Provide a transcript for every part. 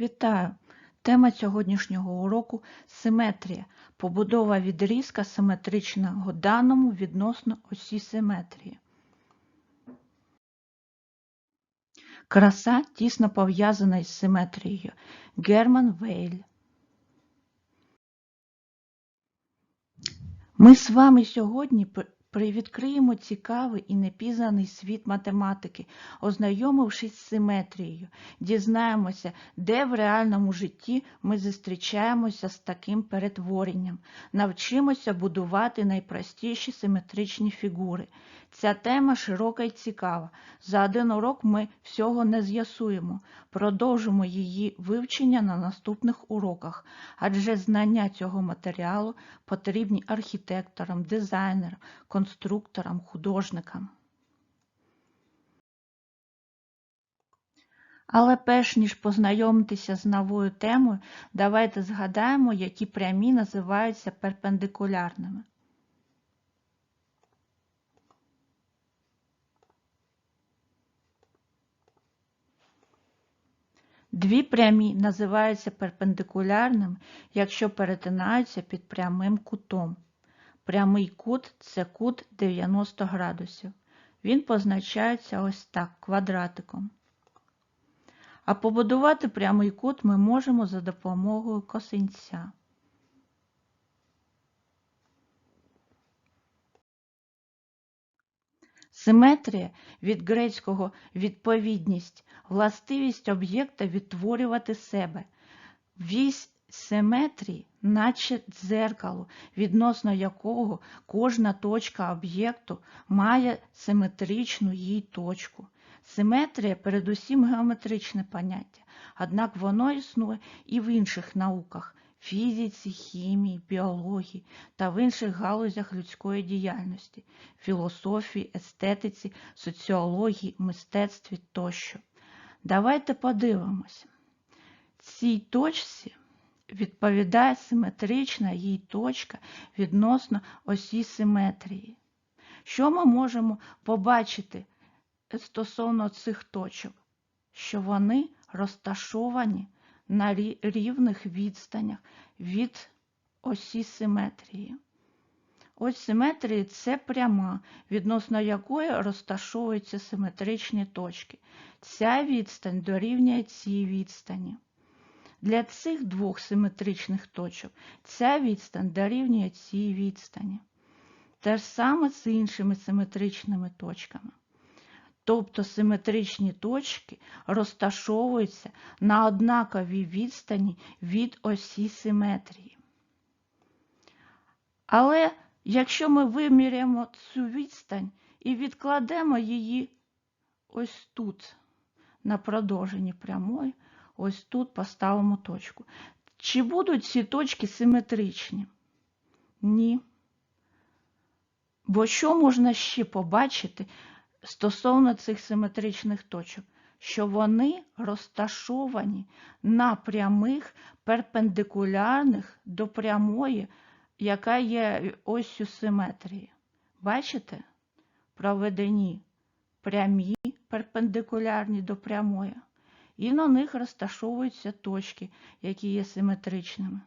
Вітаю! Тема сьогоднішнього уроку симетрія. Побудова відрізка симетричного даному відносно осі симетрії. Краса тісно пов'язана із симетрією. Герман Вейль. Ми з вами сьогодні привідкриємо цікавий і непізнаний світ математики, ознайомившись з симетрією, дізнаємося, де в реальному житті ми зустрічаємося з таким перетворенням, навчимося будувати найпростіші симетричні фігури. Ця тема широка і цікава. За один урок ми всього не з'ясуємо. Продовжимо її вивчення на наступних уроках, адже знання цього матеріалу потрібні архітекторам, дизайнерам, конструкторам, художникам. Але перш ніж познайомитися з новою темою, давайте згадаємо, які прямі називаються перпендикулярними. Дві прямі називаються перпендикулярним, якщо перетинаються під прямим кутом. Прямий кут це кут 90 градусів. Він позначається ось так квадратиком. А побудувати прямий кут ми можемо за допомогою косинця. Симетрія від грецького відповідність, властивість об'єкта відтворювати себе. Вісь симетрії, наче дзеркало, відносно якого кожна точка об'єкту має симетричну їй точку. Симетрія передусім геометричне поняття, однак воно існує і в інших науках фізиці, хімії, біології та в інших галузях людської діяльності, філософії, естетиці, соціології, мистецтві тощо. Давайте подивимося. Цій точці відповідає симетрична їй точка відносно осі симетрії. Що ми можемо побачити стосовно цих точок? Що вони розташовані на рівних відстанях від осі симетрії. Ось симетрії це пряма, відносно якої розташовуються симетричні точки. Ця відстань дорівнює цій відстані. Для цих двох симетричних точок ця відстань дорівнює цій відстані. Те ж саме з іншими симетричними точками. Тобто симетричні точки розташовуються на однаковій відстані від осі симетрії. Але якщо ми виміряємо цю відстань і відкладемо її ось тут, на продовженні прямої, ось тут поставимо точку. Чи будуть ці точки симетричні? Ні. Бо що можна ще побачити стосовно цих симетричних точок? Що вони розташовані на прямих перпендикулярних до прямої, яка є оссю симетрії. Бачите? Проведені прямі перпендикулярні до прямої, і на них розташовуються точки, які є симетричними.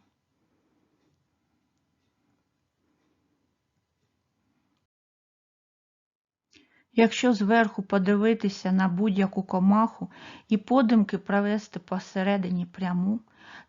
Якщо зверху подивитися на будь-яку комаху і подумки провести посередині пряму,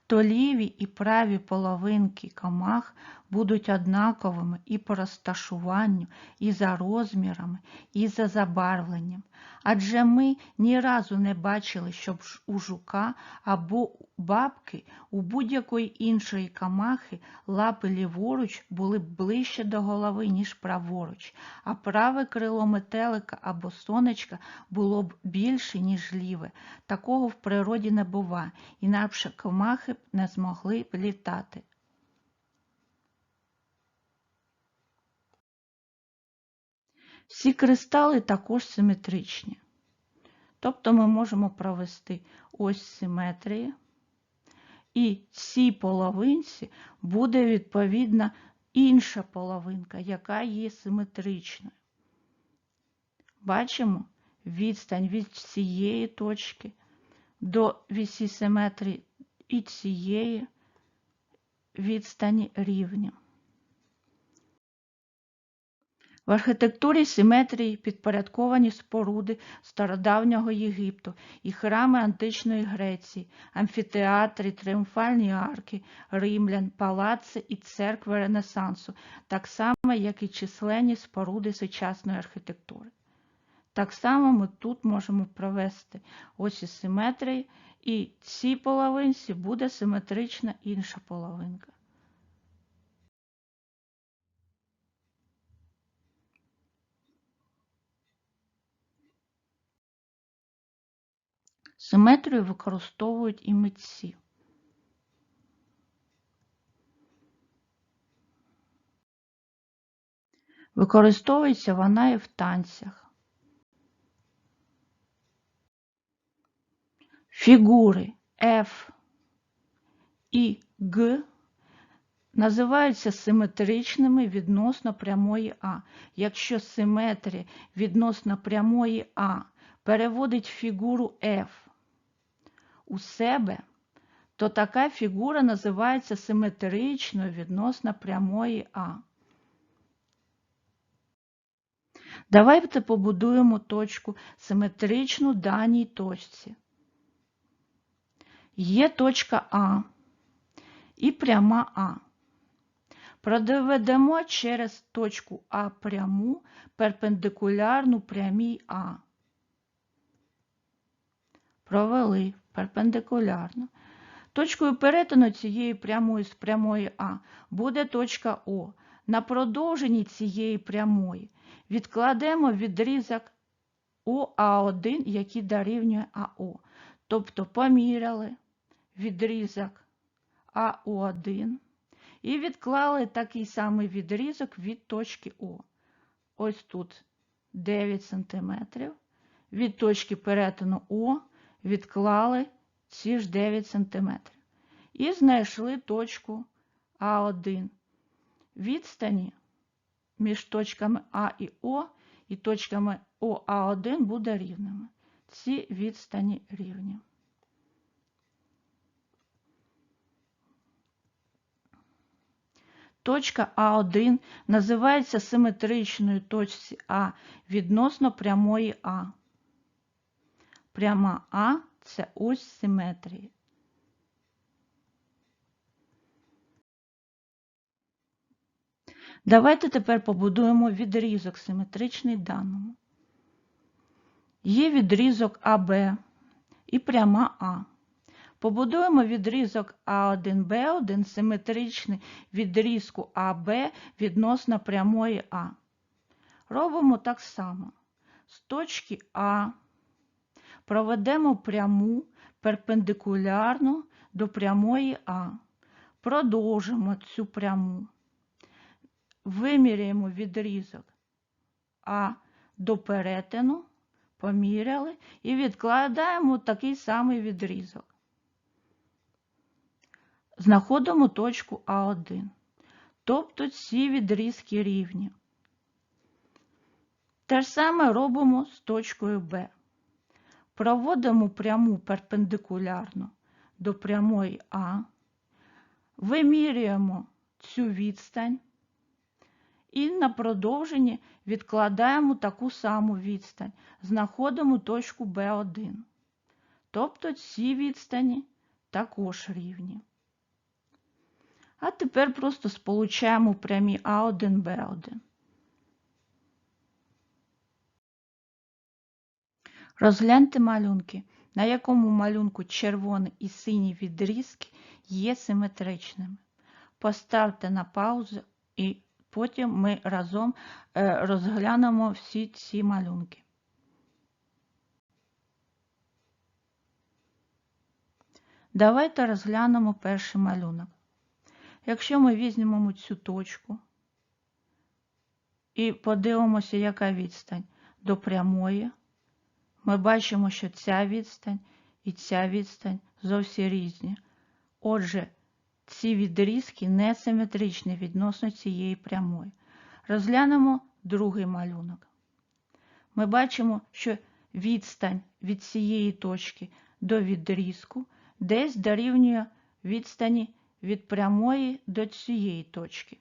то ліві і праві половинки комах будуть однаковими і по розташуванню, і за розмірами, і за забарвленням. Адже ми ні разу не бачили, щоб у жука або бабки у будь-якої іншої комахи лапи ліворуч були ближче до голови, ніж праворуч, а праве крило метелика або сонечка було б більше, ніж ліве. Такого в природі не буває, інакше комахи б не змогли б літати. Всі кристали також симетричні. Тобто ми можемо провести ось симетрії, і цій половинці буде відповідна інша половинка, яка є симетричною. Бачимо відстань від цієї точки до вісі симетрії і цієї відстані рівні. В архітектурі симетрії підпорядковані споруди стародавнього Єгипту і храми античної Греції, амфітеатри, тріумфальні арки, римлян, палаци і церкви Ренесансу, так само, як і численні споруди сучасної архітектури. Так само ми тут можемо провести осі симетрії, і цій половинці буде симетрична інша половинка. Симетрію використовують і митці. Використовується вона і в танцях. Фігури F і G називаються симетричними відносно прямої А. Якщо симетрія відносно прямої А переводить фігуру F у себе, то така фігура називається симетричною відносно прямої А. Давайте побудуємо точку симетричну даній точці. Є точка А і пряма А. Продоведемо через точку А пряму перпендикулярну прямій А. Провели перпендикулярно. Точкою перетину цієї прямої з прямої А буде точка О. На продовженні цієї прямої відкладемо відрізок ОА1, який дорівнює АО. Тобто поміряли відрізок АО1 і відклали такий самий відрізок від точки О. Ось тут 9 см. Від точки перетину О відклали ці ж 9 см. І знайшли точку А1. Відстані між точками А і О і точками ОА1 буде рівними. Ці відстані рівні. Точка А1 називається симетричною точці А відносно прямої А. Пряма А це ось симетрії. Давайте тепер побудуємо відрізок симетричний даному. Є відрізок АБ і пряма А. Побудуємо відрізок А1Б1 симетричний відрізку АБ відносно прямої А. Робимо так само. З точки А проведемо пряму перпендикулярну до прямої А. Продовжимо цю пряму. Виміряємо відрізок А до перетину, поміряли і відкладаємо такий самий відрізок. Знаходимо точку А1. Тобто ці відрізки рівні. Те ж саме робимо з точкою Б. Проводимо пряму перпендикулярно до прямої А, вимірюємо цю відстань і на продовженні відкладаємо таку саму відстань, знаходимо точку Б1. Тобто ці відстані також рівні. А тепер просто сполучаємо прямі А1, Розгляньте малюнки, на якому малюнку червоний і синій відрізки є симетричними. Поставте на паузу і потім ми разом е, розглянемо всі ці малюнки. Давайте розглянемо перший малюнок. Якщо ми візьмемо цю точку і подивимося, яка відстань до прямої, ми бачимо, що ця відстань і ця відстань зовсім різні. Отже, ці відрізки несиметричні відносно цієї прямої. Розглянемо другий малюнок. Ми бачимо, що відстань від цієї точки до відрізку десь дорівнює відстані від прямої до цієї точки.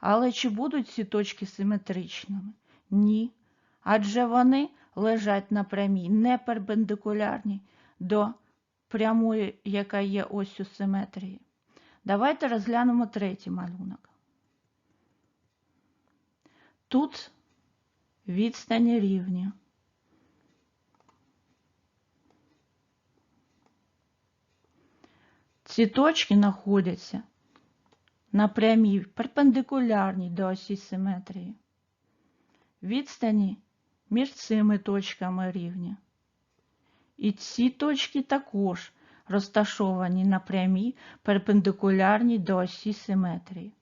Але чи будуть ці точки симетричними? Ні. Адже вони лежать на прямій не перпендикулярній до прямої, яка є осью симетрії. Давайте розглянемо третій малюнок. Тут відстані рівні. Ці точки знаходяться на прямій перпендикулярній до осі симетрії. Відстані між цими точками рівні. І ці точки також розташовані на прямій перпендикулярній до осі симетрії.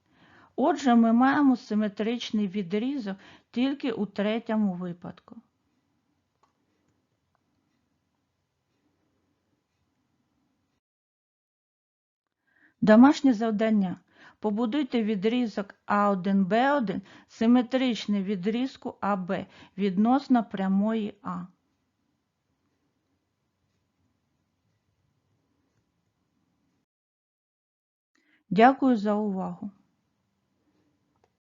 Отже, ми маємо симетричний відрізок тільки у третьому випадку. Домашнє завдання. Побудуйте відрізок А1Б1 симетричний відрізку АБ відносно прямої А. Дякую за увагу!